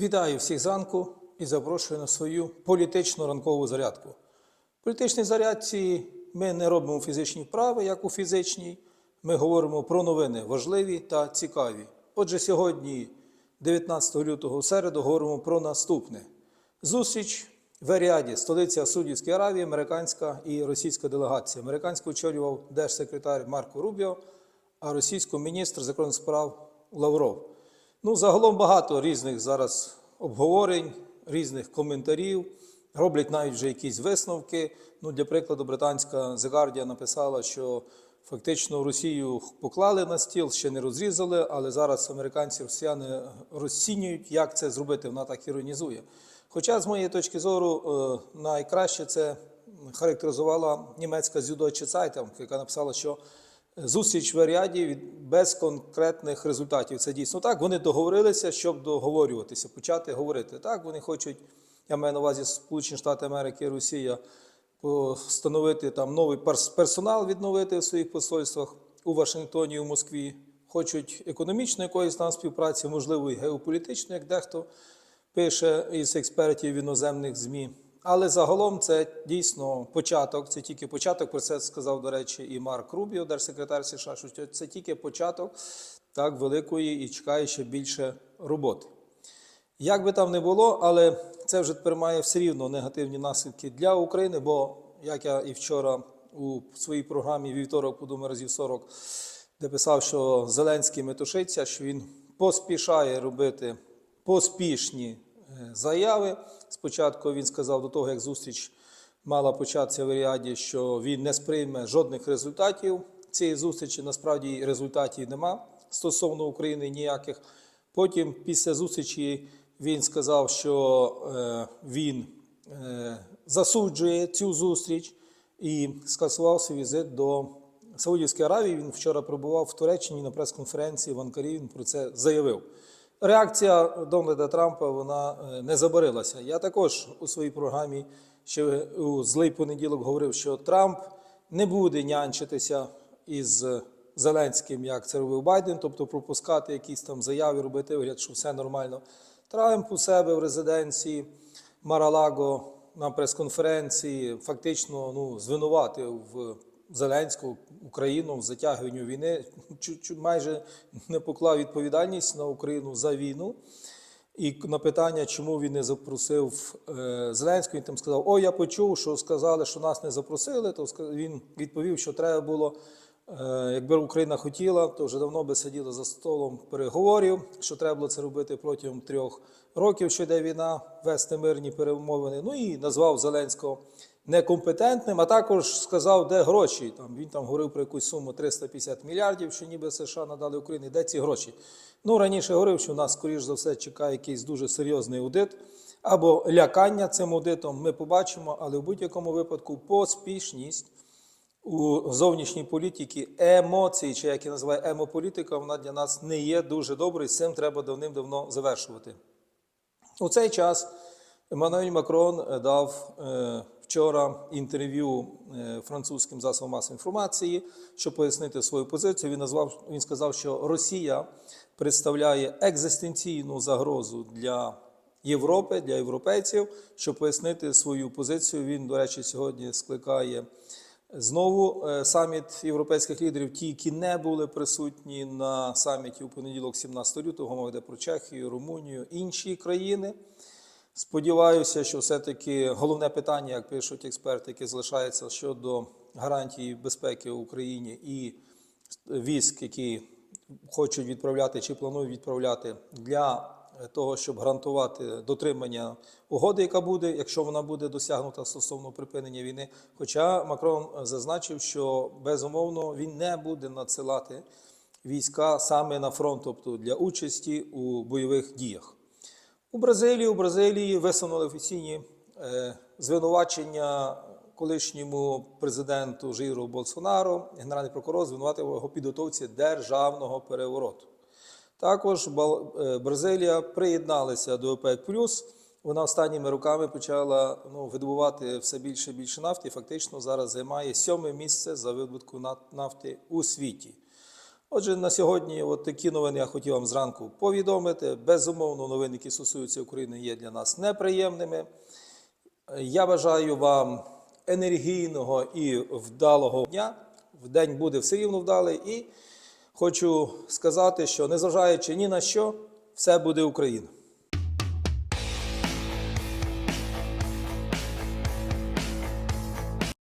Вітаю всіх зранку і запрошую на свою політичну ранкову зарядку. В політичній зарядці ми не робимо фізичні вправи, як у фізичній. Ми говоримо про новини важливі та цікаві. Отже, сьогодні, 19 лютого, середу, говоримо про наступне: зустріч в Еріаді, столиця Судівської Аравії, американська і російська делегація. Американську очолював держсекретар Марко Рубіо, а російську міністр закордонних справ Лавров. Ну, загалом багато різних зараз обговорень, різних коментарів. Роблять навіть вже якісь висновки. Ну, для прикладу, британська The Guardian написала, що фактично Росію поклали на стіл, ще не розрізали, але зараз американці росіяни розцінюють, як це зробити. Вона так іронізує. Хоча, з моєї точки зору, е, найкраще це характеризувала німецька Süddeutsche Zeitung, яка написала, що зустріч в Аріаді без конкретних результатів. Це дійсно так. Вони договорилися, щоб договорюватися, почати говорити. Так, вони хочуть, я маю на увазі Сполучені Штати Америки і Росія, встановити там новий перс- персонал, відновити в своїх посольствах у Вашингтоні, у Москві. Хочуть економічної якоїсь там співпраці, можливо, і геополітичної, як дехто пише із експертів іноземних ЗМІ. Але загалом це дійсно початок, це тільки початок. Про це сказав, до речі, і Марк Рубіо, держсекретар США, що це тільки початок так великої і чекає ще більше роботи. Як би там не було, але це вже тепер має все рівно негативні наслідки для України, бо як я і вчора у своїй програмі вівторок, подумаю, разів 40, де писав, що Зеленський метушиться, що він поспішає робити поспішні заяви. Спочатку він сказав до того, як зустріч мала початися в Ріаді, що він не сприйме жодних результатів цієї зустрічі. Насправді результатів нема стосовно України ніяких. Потім, після зустрічі, він сказав, що е, він е, засуджує цю зустріч і скасував свій візит до Саудівської Аравії. Він вчора пробував в Туреччині на прес-конференції в Анкарі. Він про це заявив. Реакція Дональда Трампа вона е, не забарилася. Я також у своїй програмі ще у злий понеділок говорив, що Трамп не буде нянчитися із Зеленським, як це робив Байден, тобто пропускати якісь там заяви, робити вигляд, що все нормально. Трамп у себе в резиденції Маралаго на прес-конференції фактично ну, звинуватив Зеленську Україну в затягуванні війни, майже не поклав відповідальність на Україну за війну. І на питання, чому він не запросив е, Зеленського, він там сказав: О, я почув, що сказали, що нас не запросили. То він відповів, що треба було, якби Україна хотіла, то вже давно би сиділа за столом переговорів, що треба було це робити протягом трьох років, що йде війна, вести мирні перемовини. Ну і назвав Зеленського некомпетентним, а також сказав, де гроші. Там він там говорив про якусь суму 350 мільярдів, що ніби США надали Україні. Де ці гроші? Ну раніше говорив, що нас, скоріш за все, чекає якийсь дуже серйозний аудит або лякання цим аудитом. Ми побачимо, але в будь-якому випадку поспішність у зовнішній політиці емоції, чи як я називаю емополітика, вона для нас не є дуже доброю. З цим треба давним-давно завершувати. У цей час Еммануель Макрон е, дав е, вчора інтерв'ю е, французьким засобам масової інформації, щоб пояснити свою позицію. Він назвав він сказав, що Росія представляє екзистенційну загрозу для Європи, для європейців. Щоб пояснити свою позицію, він, до речі, сьогодні скликає. Знову е, саміт європейських лідерів, ті, які не були присутні на саміті у понеділок, 17 лютого, мова йде про Чехію, Румунію, інші країни. Сподіваюся, що все-таки головне питання, як пишуть експерти, яке залишається щодо гарантії безпеки в Україні і військ, які хочуть відправляти чи планують відправляти для того, щоб гарантувати дотримання угоди, яка буде, якщо вона буде досягнута стосовно припинення війни. Хоча Макрон зазначив, що безумовно він не буде надсилати війська саме на фронт, тобто для участі у бойових діях. У Бразилії у Бразилії висунули офіційні е, звинувачення колишньому президенту Жиру Болсонаро. Генеральний прокурор звинуватив його підготовці державного перевороту. Також е, Бразилія приєдналася до ОПЕК+. Вона останніми роками почала ну, видобувати все більше і більше нафти і фактично зараз займає сьоме місце за видобутку нафти у світі. Отже, на сьогодні от такі новини я хотів вам зранку повідомити. Безумовно, новини, які стосуються України, є для нас неприємними. Я бажаю вам енергійного і вдалого дня. В день буде все рівно вдалий. І хочу сказати, що незважаючи ні на що, все буде Україна.